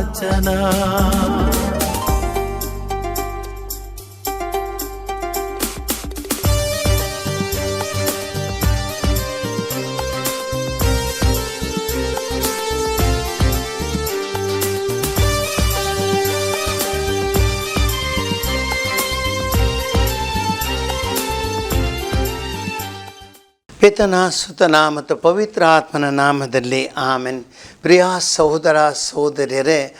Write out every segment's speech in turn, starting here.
ಬಂದ ಪಿತನ ಸುತನ ಮತ್ತು ಪವಿತ್ರ ಆತ್ಮನ ನಾಮದಲ್ಲಿ ಆಮೆನ್. ಪ್ರಿಯ ಸಹೋದರ ಸಹೋದರಿಯರೇ,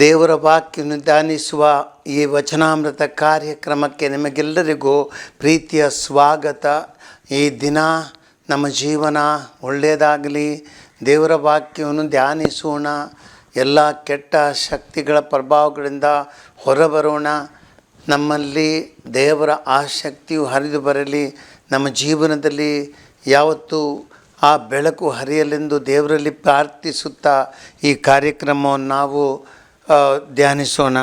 ದೇವರ ವಾಕ್ಯವನ್ನು ಧ್ಯಾನಿಸುವ ಈ ವಚನಾಮೃತ ಕಾರ್ಯಕ್ರಮಕ್ಕೆ ನಿಮಗೆಲ್ಲರಿಗೂ ಪ್ರೀತಿಯ ಸ್ವಾಗತ. ಈ ದಿನ ನಮ್ಮ ಜೀವನ ಒಳ್ಳೆಯದಾಗಲಿ, ದೇವರ ವಾಕ್ಯವನ್ನು ಧ್ಯಾನಿಸೋಣ, ಎಲ್ಲ ಕೆಟ್ಟ ಶಕ್ತಿಗಳ ಪ್ರಭಾವಗಳಿಂದ ಹೊರಬರೋಣ. ನಮ್ಮಲ್ಲಿ ದೇವರ ಆ ಶಕ್ತಿಯು ಹರಿದು ಬರಲಿ. ನಮ್ಮ ಜೀವನದಲ್ಲಿ ಯಾವತ್ತೂ ಆ ಬೆಳಕು ಹರಿಯಲೆಂದು ದೇವರಲ್ಲಿ ಪ್ರಾರ್ಥಿಸುತ್ತಾ ಈ ಕಾರ್ಯಕ್ರಮವನ್ನು ನಾವು ಧ್ಯಾನಿಸೋಣ.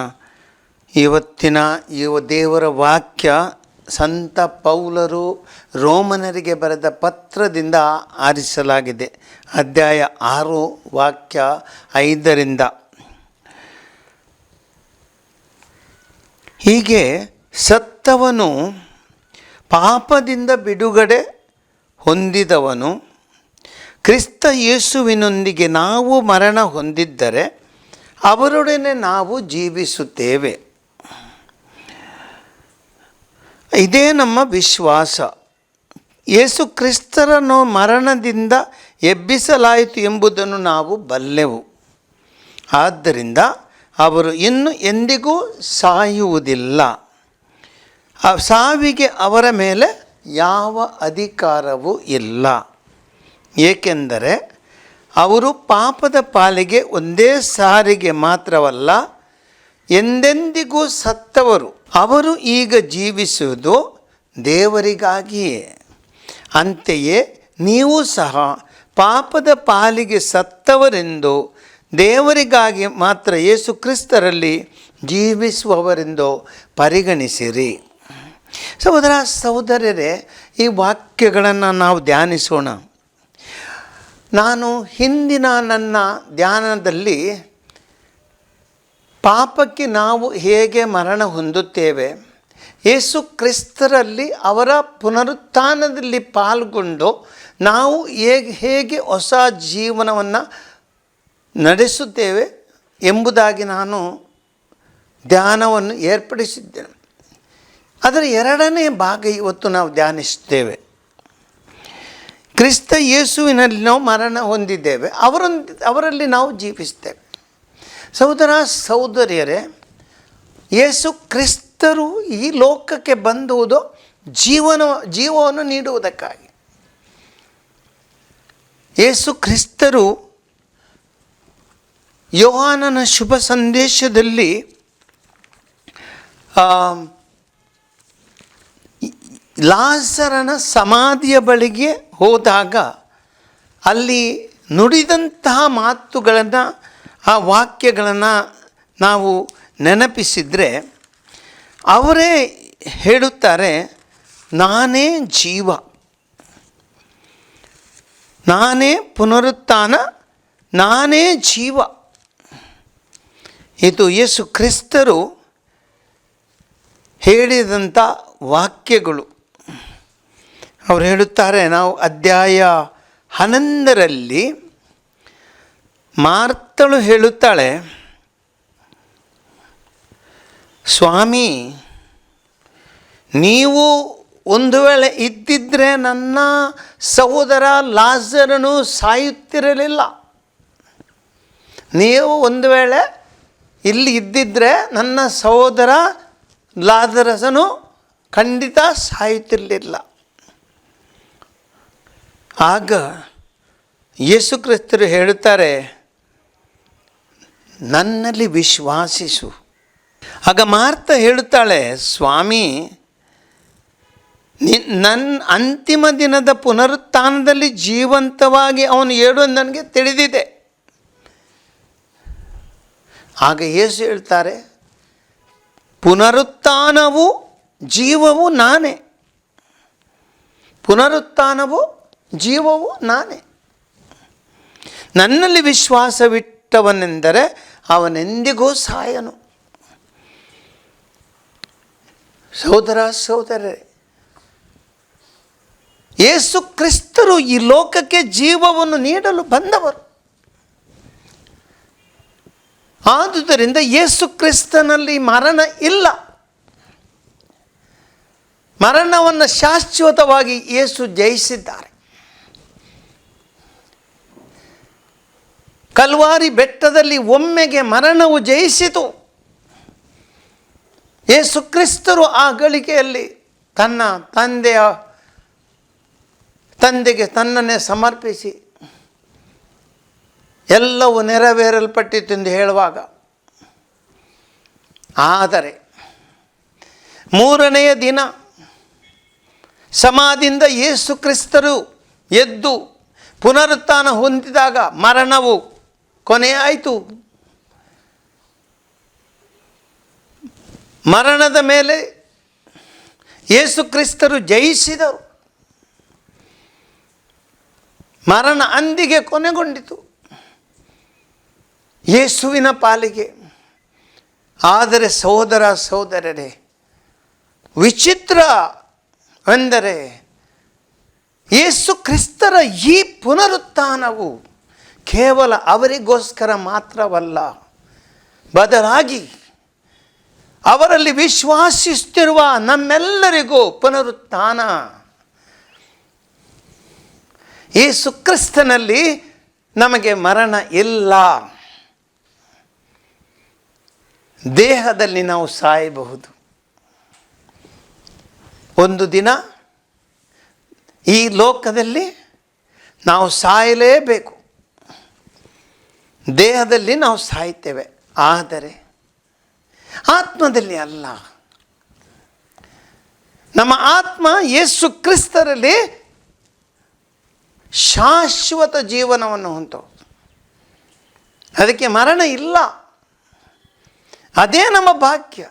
ಇವತ್ತಿನ ಇವ ದೇವರ ವಾಕ್ಯ, ಸಂತ ಪೌಲರು ರೋಮನರಿಗೆ ಬರೆದ ಪತ್ರದಿಂದ ಆರಿಸಲಾಗಿದೆ. ಅಧ್ಯಾಯ ಆರು, ವಾಕ್ಯ ಐದರಿಂದ. ಹೀಗೆ ಸತ್ತವನು ಪಾಪದಿಂದ ಬಿಡುಗಡೆ ಹೊಂದಿದವನು, ಕ್ರಿಸ್ತ ಯೇಸುವಿನೊಂದಿಗೆ ನಾವು ಮರಣ ಹೊಂದಿದ್ದರೆ ಅವರೊಡನೆ ನಾವು ಜೀವಿಸುತ್ತೇವೆ. ಇದೇ ನಮ್ಮ ವಿಶ್ವಾಸ. ಯೇಸು ಕ್ರಿಸ್ತರನ್ನು ಮರಣದಿಂದ ಎಬ್ಬಿಸಲಾಯಿತು ಎಂಬುದನ್ನು ನಾವು ಬಲ್ಲೆವು. ಆದ್ದರಿಂದ ಅವರು ಇನ್ನು ಎಂದಿಗೂ ಸಾಯುವುದಿಲ್ಲ. ಆ ಸಾವಿಗೆ ಅವರ ಮೇಲೆ ಯಾವ ಅಧಿಕಾರವೂ ಇಲ್ಲ. ಏಕೆಂದರೆ ಅವರು ಪಾಪದ ಪಾಲಿಗೆ ಒಂದೇ ಸಾರಿಗೆ ಮಾತ್ರವಲ್ಲ, ಎಂದೆಂದಿಗೂ ಸತ್ತವರು. ಅವರು ಈಗ ಜೀವಿಸುವುದು ದೇವರಿಗಾಗಿಯೇ. ಅಂತೆಯೇ ನೀವು ಸಹ ಪಾಪದ ಪಾಲಿಗೆ ಸತ್ತವರೆಂದು ದೇವರಿಗಾಗಿ ಮಾತ್ರ ಯೇಸು ಕ್ರಿಸ್ತರಲ್ಲಿ ಜೀವಿಸುವವರೆಂದು ಪರಿಗಣಿಸಿರಿ. ಸಹೋದರ, ಸಹೋದರರೇ, ಈ ವಾಕ್ಯಗಳನ್ನು ನಾವು ಧ್ಯಾನಿಸೋಣ. ನಾನು ಹಿಂದಿನ ನನ್ನ ಧ್ಯಾನದಲ್ಲಿ ಪಾಪಕ್ಕೆ ನಾವು ಹೇಗೆ ಮರಣ ಹೊಂದುತ್ತೇವೆ, ಯೇಸು ಕ್ರಿಸ್ತರಲ್ಲಿ ಅವರ ಪುನರುತ್ಥಾನದಲ್ಲಿ ಪಾಲ್ಗೊಂಡು ನಾವು ಹೇಗೆ ಹೇಗೆ ಹೊಸ ಜೀವನವನ್ನು ನಡೆಸುತ್ತೇವೆ ಎಂಬುದಾಗಿ ನಾನು ಧ್ಯಾನವನ್ನು ಏರ್ಪಡಿಸಿದ್ದೇನೆ. ಅದರ ಎರಡನೇ ಭಾಗ ಇವತ್ತು ನಾವು ಧ್ಯಾನಿಸ್ತೇವೆ ಕ್ರಿಸ್ತ ಯೇಸುವಿನಲ್ಲಿ ನಾವು ಮರಣ ಹೊಂದಿದ್ದೇವೆ. ಅವರೊಂದಿ, ಅವರಲ್ಲಿ ನಾವು ಜೀವಿಸ್ತೇವೆ ಸಹೋದರ ಸಹೋದರಿಯರೇ, ಯೇಸು ಕ್ರಿಸ್ತರು ಈ ಲೋಕಕ್ಕೆ ಬಂದುವುದು ಜೀವನ, ಜೀವವನ್ನು ನೀಡುವುದಕ್ಕಾಗಿ. ಯೇಸು ಕ್ರಿಸ್ತರು ಯೋಹಾನನ ಶುಭ ಸಂದೇಶದಲ್ಲಿ ಲಾಸರನ ಸಮಾಧಿಯ ಬಳಿಗೆ ಹೋದಾಗ ಅಲ್ಲಿ ನುಡಿದಂತಹ ಮಾತುಗಳನ್ನು, ಆ ವಾಕ್ಯಗಳನ್ನು ನಾವು ನೆನಪಿಸಿದರೆ ಅವರೇ ಹೇಳುತ್ತಾರೆ, ನಾನೇ ಜೀವ. ನಾನೇ ಪುನರುತ್ಥಾನ. ನಾನೇ ಜೀವ. ಇದು ಯೇಸು ಕ್ರಿಸ್ತರು ಹೇಳಿದಂಥ ವಾಕ್ಯಗಳು. ಅವರು ಹೇಳುತ್ತಾರೆ, ನಾವು ಅಧ್ಯಾಯ ಹನ್ನೊಂದರಲ್ಲಿ ಮಾರ್ತಳು ಹೇಳುತ್ತಾಳೆ, ಸ್ವಾಮಿ, ನೀವು ಒಂದು ವೇಳೆ ಇದ್ದಿದ್ದರೆ ನನ್ನ ಸಹೋದರ ಲಾಜರನು ಸಾಯುತ್ತಿರಲಿಲ್ಲ. ನೀವು ಒಂದು ವೇಳೆ ಇಲ್ಲಿ ಇದ್ದಿದ್ದರೆ ನನ್ನ ಸಹೋದರ ಲಾಜರಸನು ಖಂಡಿತ ಸಾಯುತ್ತಿರಲಿಲ್ಲ. ಆಗ ಯೇಸು ಕ್ರಿಸ್ತರು ಹೇಳುತ್ತಾರೆ, ನನ್ನಲ್ಲಿ ವಿಶ್ವಾಸಿಸು. ಆಗ ಮಾರ್ತ ಹೇಳುತ್ತಾಳೆ, ಸ್ವಾಮಿ ನನ್ನ ಅಂತಿಮ ದಿನದ ಪುನರುತ್ಥಾನದಲ್ಲಿ ಜೀವಂತವಾಗಿ ಅವನು ಹೇಳು ನನಗೆ ತಿಳಿದಿದೆ. ಆಗ ಯೇಸು ಹೇಳ್ತಾರೆ, ಪುನರುತ್ಥಾನವು ಜೀವವು ನಾನೇ. ಪುನರುತ್ಥಾನವು ಜೀವವು ನಾನೇ. ನನ್ನಲ್ಲಿ ವಿಶ್ವಾಸವಿಟ್ಟವನೆಂದರೆ ಅವನೆಂದಿಗೂ ಸಾಯನು. ಸಹೋದರ ಸಹೋದರರೇ, ಯೇಸು ಕ್ರಿಸ್ತರು ಈ ಲೋಕಕ್ಕೆ ಜೀವವನ್ನು ನೀಡಲು ಬಂದವರು. ಆದುದರಿಂದ ಯೇಸು ಕ್ರಿಸ್ತನಲ್ಲಿ ಮರಣ ಇಲ್ಲ. ಮರಣವನ್ನು ಶಾಶ್ವತವಾಗಿ ಯೇಸು ಜಯಿಸಿದ್ದಾರೆ. ಕಲ್ವಾರಿ ಬೆಟ್ಟದಲ್ಲಿ ಒಮ್ಮೆಗೆ ಮರಣವು ಜಯಿಸಿತು. ಯೇಸು ಕ್ರಿಸ್ತರು ಆ ಗಳಿಕೆಯಲ್ಲಿ ತನ್ನ ತಂದೆಯ ತಂದೆಗೆ ತನ್ನನ್ನೇ ಸಮರ್ಪಿಸಿ ಎಲ್ಲವೂ ನೆರವೇರಲ್ಪಟ್ಟಿತೆಂದು ಹೇಳುವಾಗ. ಆದರೆ ಮೂರನೆಯ ದಿನ ಸಮಾಧಿಯಿಂದ ಯೇಸು ಕ್ರಿಸ್ತರು ಎದ್ದು ಪುನರುತ್ಥಾನ ಹೊಂದಿದಾಗ ಮರಣವು ಕೊನೆಯಾಯಿತು ಮರಣದ ಮೇಲೆ ಯೇಸು ಕ್ರಿಸ್ತರು ಜಯಿಸಿದರು. ಮರಣ ಅಂದಿಗೆ ಕೊನೆಗೊಂಡಿತು. ಯೇಸುವಿನ ಪಾಲಿಗೆ. ಆದರೆ ಸಹೋದರ ಸಹೋದರರೇ, ವಿಚಿತ್ರ ಎಂದರೆ ಯೇಸು ಕ್ರಿಸ್ತರ ಈ ಪುನರುತ್ಥಾನವು ಕೇವಲ ಅವರಿಗೋಸ್ಕರ ಮಾತ್ರವಲ್ಲ, ಬದಲಾಗಿ ಅವರಲ್ಲಿ ವಿಶ್ವಾಸಿಸುತ್ತಿರುವ ನಮ್ಮೆಲ್ಲರಿಗೂ ಪುನರುತ್ಥಾನ. ಈ ಸುಕ್ರಿಸ್ತನಲ್ಲಿ ನಮಗೆ ಮರಣ ಇಲ್ಲ. ದೇಹದಲ್ಲಿ ನಾವು ಸಾಯಬಹುದು. ಒಂದು ದಿನ ಈ ಲೋಕದಲ್ಲಿ ನಾವು ಸಾಯಲೇಬೇಕು. ದೇಹದಲ್ಲಿ ನಾವು ಸಾಯ್ತೇವೆ. ಆದರೆ ಆತ್ಮದಲ್ಲಿ ಅಲ್ಲ. ನಮ್ಮ ಆತ್ಮ ಯೇಸು ಕ್ರಿಸ್ತರಲ್ಲಿ ಶಾಶ್ವತ ಜೀವನವನ್ನು ಹೊಂತು. ಅದಕ್ಕೆ ಮರಣ ಇಲ್ಲ. ಅದೇ ನಮ್ಮ ಭಾಗ್ಯ.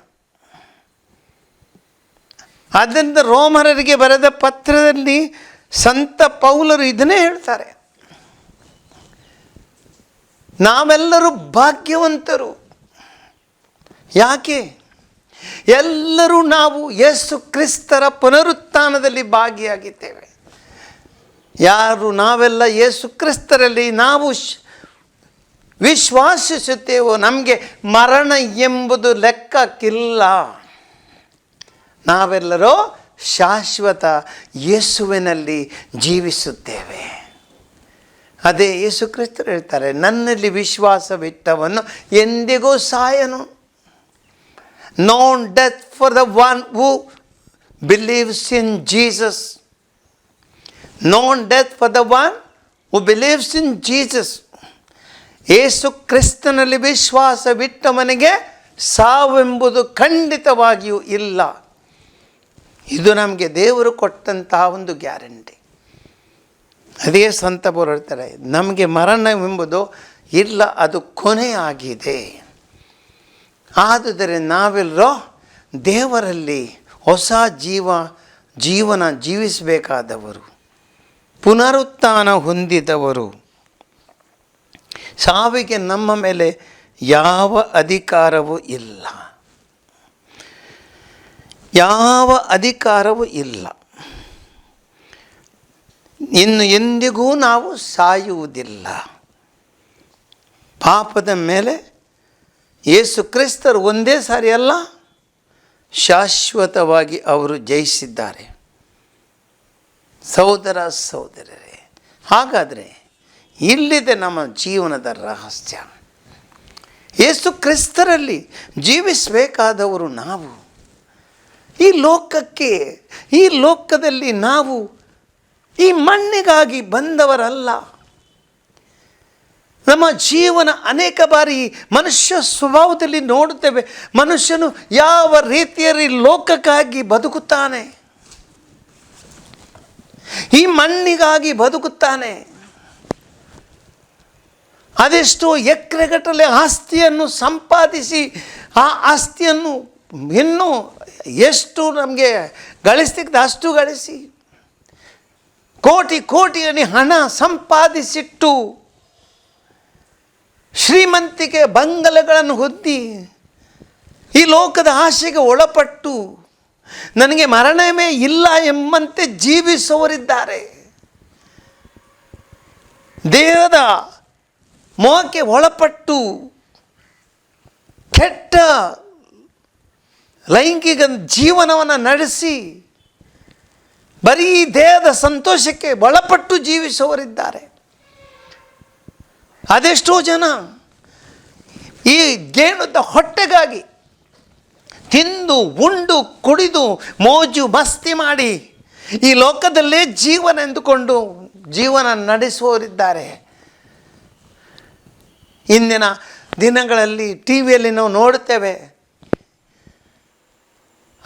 ಆದ್ದರಿಂದ ರೋಮರರಿಗೆ ಬರೆದ ಪತ್ರದಲ್ಲಿ ಸಂತ ಪೌಲರು ಇದನ್ನೇ ಹೇಳ್ತಾರೆ. ನಾವೆಲ್ಲರೂ ಭಾಗ್ಯವಂತರು. ಯಾಕೆ? ಎಲ್ಲರೂ ನಾವು ಯೇಸು ಕ್ರಿಸ್ತರ ಪುನರುತ್ಥಾನದಲ್ಲಿ ಭಾಗಿಯಾಗಿದ್ದೇವೆ. ಯಾರು ನಾವೆಲ್ಲ ಯೇಸು ಕ್ರಿಸ್ತರಲ್ಲಿ ನಾವು ವಿಶ್ವಾಸಿಸುತ್ತೇವೋ ನಮಗೆ ಮರಣ ಎಂಬುದು ಲೆಕ್ಕಕ್ಕಿಲ್ಲ. ನಾವೆಲ್ಲರೂ ಶಾಶ್ವತ ಯೇಸುವಿನಲ್ಲಿ ಜೀವಿಸುತ್ತೇವೆ. ಅದೇ ಯೇಸು ಕ್ರಿಸ್ತರು ಹೇಳ್ತಾರೆ, ನನ್ನಲ್ಲಿ ವಿಶ್ವಾಸವಿಟ್ಟವನು ಎಂದಿಗೂ ಸಾಯನು. None death for the one who believes in Jesus none death for the one who believes in Jesus ಏಸು ಕ್ರಿಸ್ತನಲ್ಲಿ ವಿಶ್ವಾಸವಿಟ್ಟವನಿಗೆ ಸಾವೆಂಬುದು ಖಂಡಿತವಾಗಿಯೂ ಇಲ್ಲ. ಇದು ನಮಗೆ ದೇವರು ಕೊಟ್ಟಂತಹ ಒಂದು ಗ್ಯಾರಂಟಿ. ಅದೇ ಸಂತ ಹೇಳ್ತಾರೆ, ನಮಗೆ ಮರಣವೆಂಬುದು ಇಲ್ಲ, ಅದು ಕೊನೆಯಾಗಿದೆ. ಆದುದರಿಂದ ನಾವೆಲ್ಲರೂ ದೇವರಲ್ಲಿ ಹೊಸ ಜೀವ, ಜೀವನ ಜೀವಿಸಬೇಕಾದವರು, ಪುನರುತ್ಥಾನ ಹೊಂದಿದವರು. ಸಾವಿಗೆ ನಮ್ಮ ಮೇಲೆ ಯಾವ ಅಧಿಕಾರವೂ ಇಲ್ಲ. ಯಾವ ಅಧಿಕಾರವೂ ಇಲ್ಲ. ಇನ್ನು ಎಂದಿಗೂ ನಾವು ಸಾಯುವುದಿಲ್ಲ. ಪಾಪದ ಮೇಲೆ ಯೇಸು ಕ್ರಿಸ್ತರು ಒಂದೇ ಸಾರಿ ಅಲ್ಲ, ಶಾಶ್ವತವಾಗಿ ಅವರು ಜಯಿಸಿದ್ದಾರೆ. ಸಹೋದರ ಸಹೋದರರೇ, ಹಾಗಾದರೆ ಇಲ್ಲಿದೆ ನಮ್ಮ ಜೀವನದ ರಹಸ್ಯ. ಯೇಸು ಕ್ರಿಸ್ತರಲ್ಲಿ ಜೀವಿಸಬೇಕಾದವರು ನಾವು. ಈ ಲೋಕಕ್ಕೆ, ಈ ಲೋಕದಲ್ಲಿ ನಾವು ಈ ಮಣ್ಣಿಗಾಗಿ ಬಂದವರಲ್ಲ. ನಮ್ಮ ಜೀವನ ಅನೇಕ ಬಾರಿ ಮನುಷ್ಯ ಸ್ವಭಾವದಲ್ಲಿ ನೋಡುತ್ತೇವೆ. ಮನುಷ್ಯನು ಯಾವ ರೀತಿಯಲ್ಲಿ ಲೋಕಕ್ಕಾಗಿ ಬದುಕುತ್ತಾನೆ. ಈ ಮಣ್ಣಿಗಾಗಿ ಬದುಕುತ್ತಾನೆ. ಅದೆಷ್ಟೋ ಎಕರೆಗಟ್ಟಲೆ ಆಸ್ತಿಯನ್ನು ಸಂಪಾದಿಸಿ ಆ ಆಸ್ತಿಯನ್ನು ಇನ್ನೂ ಎಷ್ಟು ನಮಗೆ ಗಳಿಸ್ತಿದ್ದ ಅಷ್ಟು ಗಳಿಸಿ. ಕೋಟಿ ಕೋಟಿಯಲ್ಲಿ ಹಣ ಸಂಪಾದಿಸಿಟ್ಟು ಶ್ರೀಮಂತಿಕೆ ಬಂಗಲೆಗಳನ್ನು ಹೊದ್ದಿ ಈ ಲೋಕದ ಆಶೆಗೆ ಒಳಪಟ್ಟು ನನಗೆ ಮರಣವೇ ಇಲ್ಲ ಎಂಬಂತೆ ಜೀವಿಸುವವರಿದ್ದಾರೆ. ದೇಹದ ಮೋಹಕ್ಕೆ ಒಳಪಟ್ಟು ಕೆಟ್ಟ ಲೈಂಗಿಕ ಜೀವನವನ್ನು ನಡೆಸಿ ಬರೀ ದೇಹದ ಸಂತೋಷಕ್ಕೆ ಒಳಪಟ್ಟು ಜೀವಿಸುವವರಿದ್ದಾರೆ. ಅದೆಷ್ಟೋ ಜನ ಈ ಗೇಣುದ ಹೊಟ್ಟೆಗಾಗಿ ತಿಂದು, ಉಂಡು, ಕುಡಿದು, ಮೋಜು, ಮಸ್ತಿ ಮಾಡಿ ಈ ಲೋಕದಲ್ಲೇ ಜೀವನ ಎಂದುಕೊಂಡು ಜೀವನ ನಡೆಸುವವರಿದ್ದಾರೆ. ಇಂದಿನ ದಿನಗಳಲ್ಲಿ ಟಿ ವಿಯಲ್ಲಿ ನಾವು ನೋಡುತ್ತೇವೆ.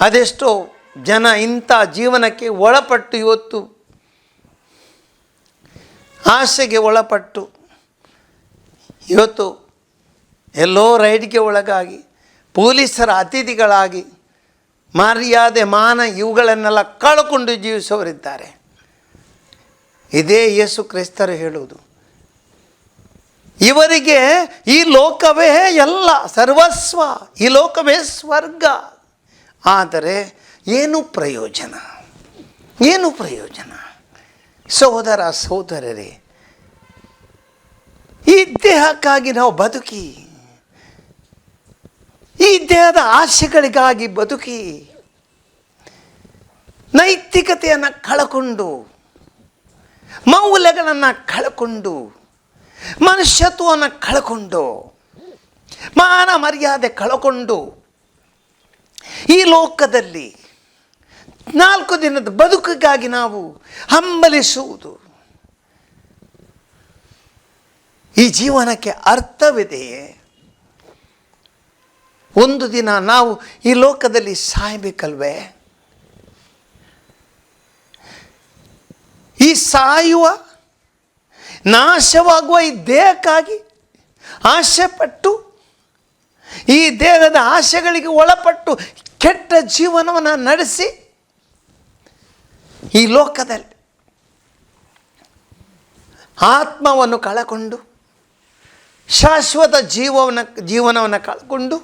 ಅದೆಷ್ಟೋ ಜನ ಇಂಥ ಜೀವನಕ್ಕೆ ಒಳಪಟ್ಟು ಇವತ್ತು, ಆಸೆಗೆ ಒಳಪಟ್ಟು ಇವತ್ತು ಎಲ್ಲೋ ರೈಡ್ಗೆ ಒಳಗಾಗಿ, ಪೊಲೀಸರ ಅತಿಥಿಗಳಾಗಿ, ಮರ್ಯಾದೆ ಮಾನ ಇವುಗಳನ್ನೆಲ್ಲ ಕಳ್ಕೊಂಡು ಜೀವಿಸೋರಿದ್ದಾರೆ ಇದೇ ಯೇಸು ಕ್ರಿಸ್ತರು ಹೇಳುವುದು. ಇವರಿಗೆ ಈ ಲೋಕವೇ ಎಲ್ಲ ಸರ್ವಸ್ವ, ಈ ಲೋಕವೇ ಸ್ವರ್ಗ. ಆದರೆ ಏನು ಪ್ರಯೋಜನ? ಏನು ಪ್ರಯೋಜನ? ಸಹೋದರ, ಸಹೋದರರೇ, ಈ ದೇಹಕ್ಕಾಗಿ ನಾವು ಬದುಕಿ, ಈ ದೇಹದ ಆಶೆಗಳಿಗಾಗಿ ಬದುಕಿ, ನೈತಿಕತೆಯನ್ನು ಕಳಕೊಂಡು, ಮೌಲ್ಯಗಳನ್ನು ಕಳಕೊಂಡು, ಮನುಷ್ಯತ್ವವನ್ನು ಕಳಕೊಂಡು, ಮಾನ ಮರ್ಯಾದೆ ಕಳಕೊಂಡು, ಈ ಲೋಕದಲ್ಲಿ ನಾಲ್ಕು ದಿನದ ಬದುಕಿಗಾಗಿ ನಾವು ಹಂಬಲಿಸುವುದು. ಈ ಜೀವನಕ್ಕೆ ಅರ್ಥವಿದೆಯೇ? ಒಂದು ದಿನ ನಾವು ಈ ಲೋಕದಲ್ಲಿ ಸಾಯಬೇಕಲ್ವೇ? ಈ ಸಾಯುವ, ನಾಶವಾಗುವ ಈ ದೇಹಕ್ಕಾಗಿ ಆಸೆಪಟ್ಟು ಈ ದೇಹದ ಆಸೆಗಳಿಗೆ ಒಳಪಟ್ಟು ಕೆಟ್ಟ ಜೀವನವನ್ನು ನಡೆಸಿ ಈ ಲೋಕದಲ್ಲಿ ಆತ್ಮವನ್ನು ಕಳಕೊಂಡು ಶಾಶ್ವತ ಜೀವವನ್ನು ಜೀವನವನ್ನು ಕಳ್ಕೊಂಡು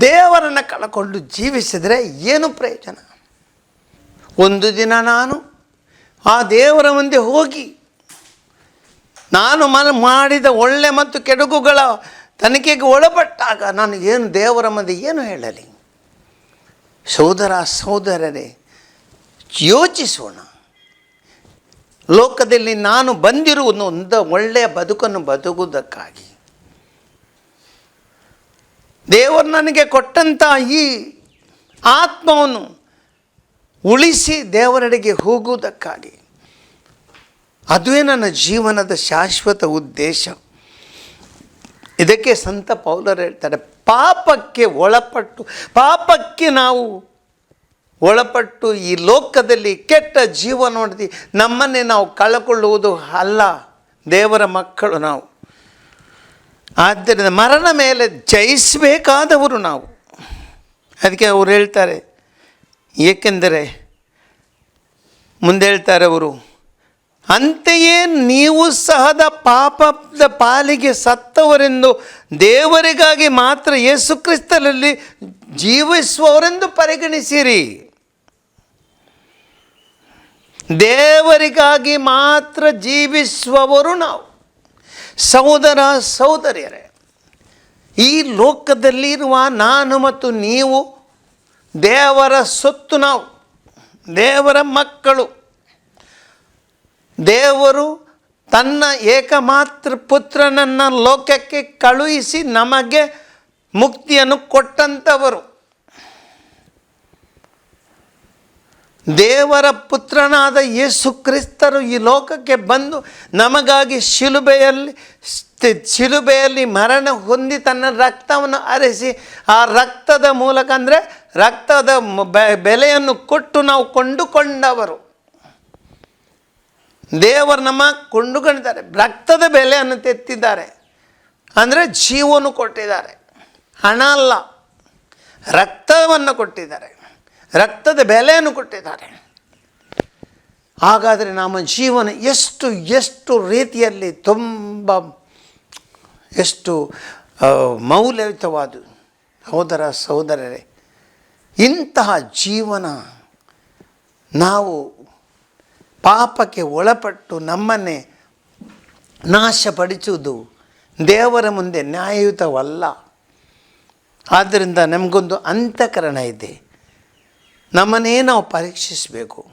ದೇವರನ್ನು ಕಳ್ಕೊಂಡು ಜೀವಿಸಿದರೆ ಏನು ಪ್ರಯೋಜನ? ಒಂದು ದಿನ ನಾನು ಆ ದೇವರ ಮುಂದೆ ಹೋಗಿ ನಾನು ಮನ ಮಾಡಿದ ಒಳ್ಳೆ ಮತ್ತು ಕೆಡುಕುಗಳ ತನಿಖೆಗೆ ಒಳಪಟ್ಟಾಗ ನಾನು ಏನು ದೇವರ ಮುಂದೆ ಏನು ಹೇಳಲಿ? ಸೋದರ ಸೋದರರೇ ಯೋಚಿಸೋಣ. ಲೋಕದಲ್ಲಿ ನಾನು ಬಂದಿರುವುದು ಒಂದು ಒಳ್ಳೆಯ ಬದುಕನ್ನು ಬದುಕುವುದಕ್ಕಾಗಿ. ದೇವರು ನನಗೆ ಕೊಟ್ಟಂಥ ಈ ಆತ್ಮವನ್ನು ಉಳಿಸಿ ದೇವರೆಡೆಗೆ ಹೋಗುವುದಕ್ಕಾಗಿ. ಅದುವೇ ನನ್ನ ಜೀವನದ ಶಾಶ್ವತ ಉದ್ದೇಶ. ಇದಕ್ಕೆ ಸಂತ ಪೌಲರು ಹೇಳ್ತಾರೆ, ಪಾಪಕ್ಕೆ ಒಳಪಟ್ಟು, ಪಾಪಕ್ಕೆ ನಾವು ಒಳಪಟ್ಟು ಈ ಲೋಕದಲ್ಲಿ ಕೆಟ್ಟ ಜೀವ ನೋಡಿದಿ. ನಮ್ಮನ್ನೇ ನಾವು ಕಳ್ಕೊಳ್ಳುವುದು ಅಲ್ಲ. ದೇವರ ಮಕ್ಕಳು ನಾವು. ಆದ್ದರಿಂದ ಮರಣ ಮೇಲೆ ಜಯಿಸಬೇಕಾದವರು ನಾವು. ಅದಕ್ಕೆ ಅವರು ಹೇಳ್ತಾರೆ, ಏಕೆಂದರೆ ಮುಂದೆ ಹೇಳ್ತಾರೆ ಅವರು, ಅಂತೆಯೇ ನೀವು ಸಹದ ಪಾಪದ ಪಾಲಿಗೆ ಸತ್ತವರೆಂದು ದೇವರಿಗಾಗಿ ಮಾತ್ರ ಯೇಸು ಕ್ರಿಸ್ತನಲ್ಲಿ ಜೀವಿಸುವವರೆಂದು ಪರಿಗಣಿಸಿರಿ. ದೇವರಿಗಾಗಿ ಮಾತ್ರ ಜೀವಿಸುವವರು ನಾವು. ಸಹೋದರ, ಸಹೋದರಿಯರೇ, ಈ ಲೋಕದಲ್ಲಿರುವ ನಾನು ಮತ್ತು ನೀವು ದೇವರ ಸೊತ್ತು ನಾವು, ದೇವರ ಮಕ್ಕಳು. ದೇವರು ತನ್ನ ಏಕಮಾತ್ರ ಪುತ್ರನನ್ನು ಲೋಕಕ್ಕೆ ಕಳುಹಿಸಿ ನಮಗೆ ಮುಕ್ತಿಯನ್ನು ಕೊಟ್ಟಂಥವರು ದೇವರ ಪುತ್ರನಾದ ಯೇಸು ಕ್ರಿಸ್ತರು ಈ ಲೋಕಕ್ಕೆ ಬಂದು ನಮಗಾಗಿ ಶಿಲುಬೆಯಲ್ಲಿ ಶಿಲುಬೆಯಲ್ಲಿ ಮರಣ ಹೊಂದಿ ತನ್ನ ರಕ್ತವನ್ನು ಅರಿಸಿ, ಆ ರಕ್ತದ ಮೂಲಕ ಅಂದರೆ ರಕ್ತದ ಬೆಲೆಯನ್ನು ಕೊಟ್ಟು ನಾವು ಕೊಂಡುಕೊಂಡವರು. ದೇವರು ನಮ್ಮ ಕೊಂಡುಕೊಂಡಿದ್ದಾರೆ. ರಕ್ತದ ಬೆಲೆಯನ್ನು ತೆತ್ತಿದ್ದಾರೆ. ಅಂದರೆ ಜೀವನು ಕೊಟ್ಟಿದ್ದಾರೆ. ಹಣ ಅಲ್ಲ, ರಕ್ತವನ್ನು ಕೊಟ್ಟಿದ್ದಾರೆ. ರಕ್ತದ ಬೆಲೆಯನ್ನು ಕೊಟ್ಟಿದ್ದಾರೆ. ಹಾಗಾದರೆ ನಮ್ಮ ಜೀವನ ಎಷ್ಟು ಎಷ್ಟು ರೀತಿಯಲ್ಲಿ ತುಂಬ, ಎಷ್ಟು ಮೌಲ್ಯಯುತವಾದು ಸಹೋದರ, ಸಹೋದರರೇ, ಇಂತಹ ಜೀವನ ನಾವು ಪಾಪಕ್ಕೆ ಒಳಪಟ್ಟು ನಮ್ಮನ್ನೇ ನಾಶಪಡಿಸುವುದು ದೇವರ ಮುಂದೆ ನ್ಯಾಯಯುತವಲ್ಲ. ಆದ್ದರಿಂದ ನಮಗೊಂದು ಅಂತಃಕರಣ ಇದೆ. ನಮ್ಮನ್ನೇ ನಾವು ಪರೀಕ್ಷಿಸಬೇಕು.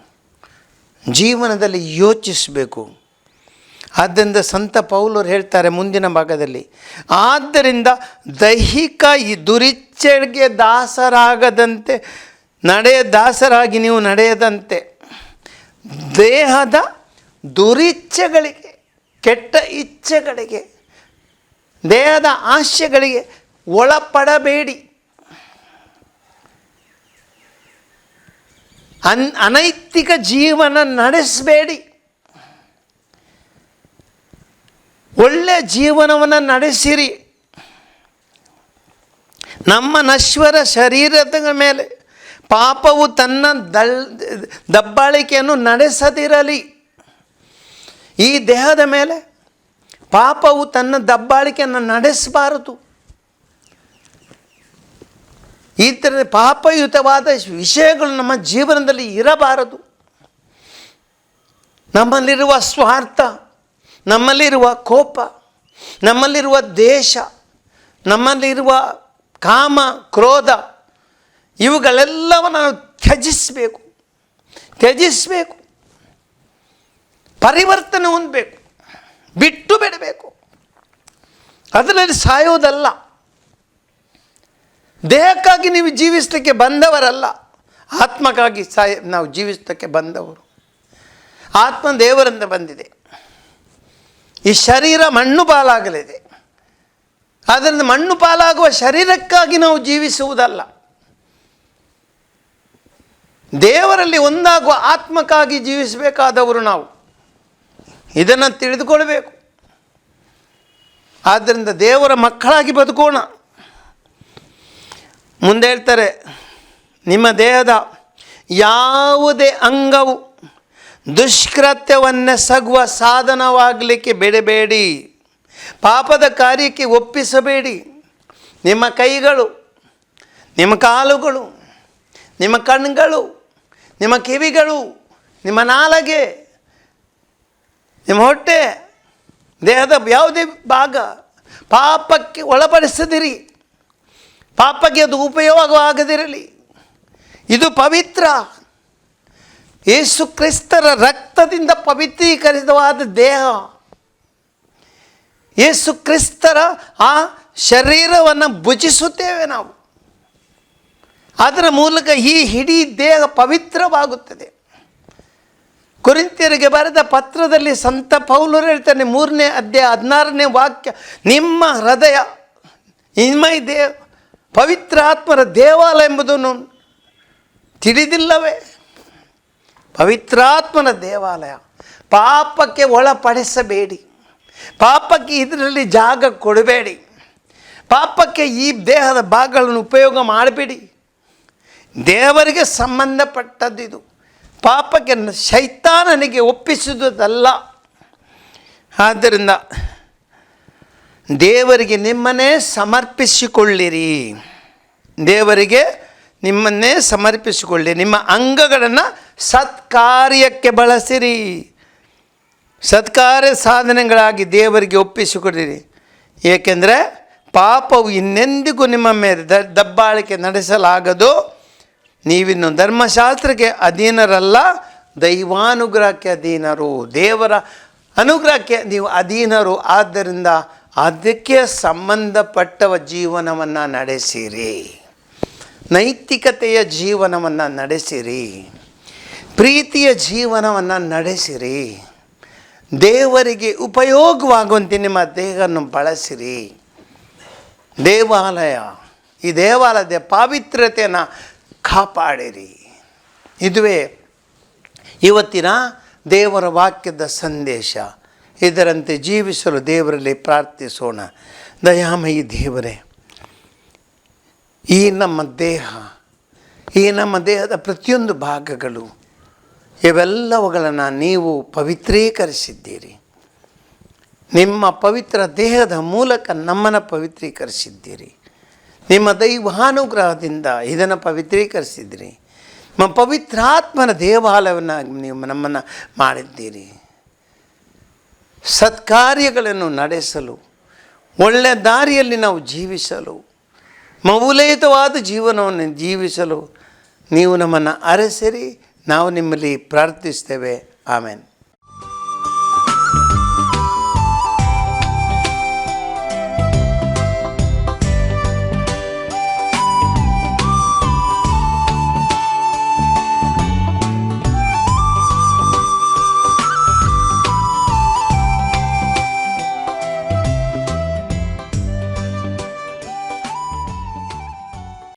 ಜೀವನದಲ್ಲಿ ಯೋಚಿಸಬೇಕು. ಆದ್ದರಿಂದ ಸಂತ ಪೌಲರು ಹೇಳ್ತಾರೆ ಮುಂದಿನ ಭಾಗದಲ್ಲಿ, ಆದ್ದರಿಂದ ದೈಹಿಕ ಈ ದುರಿಚ್ಛೆಗೆ ದಾಸರಾಗದಂತೆ, ನಡೆಯ ದಾಸರಾಗಿ ನೀವು ನಡೆಯದಂತೆ, ದೇಹದ ದುರಿಚ್ಛೆಗಳಿಗೆ, ಕೆಟ್ಟ ಇಚ್ಛೆಗಳಿಗೆ, ದೇಹದ ಆಶೆಗಳಿಗೆ ಒಳಪಡಬೇಡಿ. ಅನ್ ಅನೈತಿಕ ಜೀವನ ನಡೆಸಬೇಡಿ. ಒಳ್ಳೆ ಜೀವನವನ್ನು ನಡೆಸಿರಿ. ನಮ್ಮ ನಶ್ವರ ಶರೀರದ ಮೇಲೆ ಪಾಪವು ತನ್ನ ದಳ್ ದಬ್ಬಾಳಿಕೆಯನ್ನು ನಡೆಸದಿರಲಿ. ಈ ದೇಹದ ಮೇಲೆ ಪಾಪವು ತನ್ನ ದಬ್ಬಾಳಿಕೆಯನ್ನು ನಡೆಸಬಾರದು. ಈ ಥರದ ಪಾಪಯುತವಾದ ವಿಷಯಗಳು ನಮ್ಮ ಜೀವನದಲ್ಲಿ ಇರಬಾರದು. ನಮ್ಮಲ್ಲಿರುವ ಸ್ವಾರ್ಥ, ನಮ್ಮಲ್ಲಿರುವ ಕೋಪ, ನಮ್ಮಲ್ಲಿರುವ ದೇಶ, ನಮ್ಮಲ್ಲಿರುವ ಕಾಮ, ಕ್ರೋಧ ಇವುಗಳೆಲ್ಲವನ್ನು ನಾವು ತ್ಯಜಿಸಬೇಕು. ತ್ಯಜಿಸಬೇಕು. ಪರಿವರ್ತನೆ ಹೊಂದಬೇಕು. ಬಿಟ್ಟು ಬಿಡಬೇಕು. ಅದರಲ್ಲಿ ಸಾಯೋದಲ್ಲ. ದೇಹಕ್ಕಾಗಿ ನೀವು ಜೀವಿಸಲಿಕ್ಕೆ ಬಂದವರಲ್ಲ. ಆತ್ಮಕ್ಕಾಗಿ ಸಾಯ, ನಾವು ಜೀವಿಸಲಿಕ್ಕೆ ಬಂದವರು. ಆತ್ಮ ದೇವರಿಂದ ಬಂದಿದೆ. ಈ ಶರೀರ ಮಣ್ಣು ಪಾಲಾಗಲಿದೆ. ಆದ್ದರಿಂದ ಮಣ್ಣು ಪಾಲಾಗುವ ಶರೀರಕ್ಕಾಗಿ ನಾವು ಜೀವಿಸುವುದಲ್ಲ. ದೇವರಲ್ಲಿ ಒಂದಾಗುವ ಆತ್ಮಕ್ಕಾಗಿ ಜೀವಿಸಬೇಕಾದವರು ನಾವು. ಇದನ್ನು ತಿಳಿದುಕೊಳ್ಬೇಕು. ಆದ್ದರಿಂದ ದೇವರ ಮಕ್ಕಳಾಗಿ ಬದುಕೋಣ. ಮುಂದೆ ಹೇಳ್ತಾರೆ, ನಿಮ್ಮ ದೇಹದ ಯಾವುದೇ ಅಂಗವು ದುಷ್ಕೃತ್ಯವನ್ನೆಸಗುವ ಸಾಧನವಾಗಲಿಕ್ಕೆ ಬಿಡಬೇಡಿ. ಪಾಪದ ಕಾರ್ಯಕ್ಕೆ ಒಪ್ಪಿಸಬೇಡಿ. ನಿಮ್ಮ ಕೈಗಳು, ನಿಮ್ಮ ಕಾಲುಗಳು, ನಿಮ್ಮ ಕಣ್ಣುಗಳು ನಿಮ್ಮ ಕಿವಿಗಳು, ನಿಮ್ಮ ನಾಲಗೆ, ನಿಮ್ಮ ಹೊಟ್ಟೆ, ದೇಹದ ಯಾವುದೇ ಭಾಗ ಪಾಪಕ್ಕೆ ಒಳಪಡಿಸದಿರಿ. ಪಾಪಕ್ಕೆ ಅದು ಉಪಯೋಗವಾಗದಿರಲಿ ಇದು ಪವಿತ್ರ. ಯೇಸು ಕ್ರಿಸ್ತರ ರಕ್ತದಿಂದ ಪವಿತ್ರೀಕರಿತವಾದ ದೇಹ. ಯೇಸು ಕ್ರಿಸ್ತರ ಆ ಶರೀರವನ್ನು ಭುಜಿಸುತ್ತೇವೆ ನಾವು. ಅದರ ಮೂಲಕ ಈ ಇಡೀ ದೇಹ ಪವಿತ್ರವಾಗುತ್ತದೆ. ಕುರಿತಿಯರಿಗೆ ಬರೆದ ಪತ್ರದಲ್ಲಿ ಸಂತ ಪೌಲರು ಹೇಳ್ತಾನೆ ಮೂರನೇ ಅಧ್ಯಾಯ ಹದಿನಾರನೇ ವಾಕ್ಯ, ನಿಮ್ಮ ಹೃದಯ, ನಿಮ್ಮ ದೇಹ ಪವಿತ್ರ ಆತ್ಮರ ದೇವಾಲಯ ಎಂಬುದನ್ನು ತಿಳಿದಿಲ್ಲವೇ? ಪವಿತ್ರಾತ್ಮನ ದೇವಾಲಯ. ಪಾಪಕ್ಕೆ ಒಳಪಡಿಸಬೇಡಿ. ಪಾಪಕ್ಕೆ ಇದರಲ್ಲಿ ಜಾಗ ಕೊಡಬೇಡಿ. ಪಾಪಕ್ಕೆ ಈ ದೇಹದ ಭಾಗಗಳನ್ನು ಉಪಯೋಗ ಮಾಡಬೇಡಿ. ದೇವರಿಗೆ ಸಂಬಂಧಪಟ್ಟದ್ದು ಇದು ಪಾಪಕ್ಕೆ ಶೈತಾನನಿಗೆ ಒಪ್ಪಿಸುವುದಲ್ಲ. ಆದ್ದರಿಂದ ದೇವರಿಗೆ ನಿಮ್ಮನ್ನೇ ಸಮರ್ಪಿಸಿಕೊಳ್ಳಿರಿ. ದೇವರಿಗೆ ನಿಮ್ಮನ್ನೇ ಸಮರ್ಪಿಸಿಕೊಳ್ಳಿ. ನಿಮ್ಮ ಅಂಗಗಳನ್ನು ಸತ್ಕಾರ್ಯಕ್ಕೆ ಬಳಸಿರಿ. ಸತ್ಕಾರ್ಯ ಸಾಧನೆಗಳಾಗಿ ದೇವರಿಗೆ ಒಪ್ಪಿಸಿಕೊಡಿರಿ. ಏಕೆಂದರೆ ಪಾಪವು ಇನ್ನೆಂದಿಗೂ ನಿಮ್ಮ ಮೇಲೆ ದ, ದಬ್ಬಾಳಿಕೆ ನಡೆಸಲಾಗದು. ನೀವಿನ್ನು ಧರ್ಮಶಾಸ್ತ್ರಕ್ಕೆ ಅಧೀನರಲ್ಲ, ದೈವಾನುಗ್ರಹಕ್ಕೆ ಅಧೀನರು. ದೇವರ ಅನುಗ್ರಹಕ್ಕೆ ನೀವು ಅಧೀನರು. ಆದ್ದರಿಂದ ಅದಕ್ಕೆ ಸಂಬಂಧಪಟ್ಟವ ಜೀವನವನ್ನು ನಡೆಸಿರಿ. ನೈತಿಕತೆಯ ಜೀವನವನ್ನು ನಡೆಸಿರಿ. ಪ್ರೀತಿಯ ಜೀವನವನ್ನು ನಡೆಸಿರಿ. ದೇವರಿಗೆ ಉಪಯೋಗವಾಗುವಂತೆ ನಿಮ್ಮ ದೇಹವನ್ನು ಬಳಸಿರಿ. ದೇವಾಲಯ, ಈ ದೇವಾಲಯದ ಪಾವಿತ್ರ್ಯತೆಯನ್ನು ಕಾಪಾಡಿರಿ. ಇದುವೇ ಇವತ್ತಿನ ದೇವರ ವಾಕ್ಯದ ಸಂದೇಶ. ಇದರಂತೆ ಜೀವಿಸಲು ದೇವರಲ್ಲಿ ಪ್ರಾರ್ಥಿಸೋಣ. ದಯಾಮಯಿ ದೇವರೇ, ಈ ನಮ್ಮ ದೇಹ, ಈ ನಮ್ಮ ದೇಹದ ಪ್ರತಿಯೊಂದು ಭಾಗಗಳು, ಇವೆಲ್ಲವುಗಳನ್ನು ನೀವು ಪವಿತ್ರೀಕರಿಸಿದ್ದೀರಿ. ನಿಮ್ಮ ಪವಿತ್ರ ದೇಹದ ಮೂಲಕ ನಮ್ಮನ್ನು ಪವಿತ್ರೀಕರಿಸಿದ್ದೀರಿ. ನಿಮ್ಮ ದೈವಾನುಗ್ರಹದಿಂದ ಇದನ್ನು ಪವಿತ್ರೀಕರಿಸಿದ್ದೀರಿ. ನಿಮ್ಮ ಪವಿತ್ರಾತ್ಮನ ದೇವಾಲಯವನ್ನು ನೀವು ನಮ್ಮನ್ನು ಮಾಡಿದ್ದೀರಿ. ಸತ್ಕಾರ್ಯಗಳನ್ನು ನಡೆಸಲು ಒಳ್ಳೆಯ ದಾರಿಯಲ್ಲಿ ನಾವು ಜೀವಿಸಲು, ಮೌಲ್ಯಯುತವಾದ ಜೀವನವನ್ನು ಜೀವಿಸಲು ನೀವು ನಮ್ಮನ್ನು ಅರಸಿರಿ, ನಾವು ನಿಮ್ಮಲ್ಲಿ ಪ್ರಾರ್ಥಿಸ್ತೇವೆ. ಆಮೇಲೆ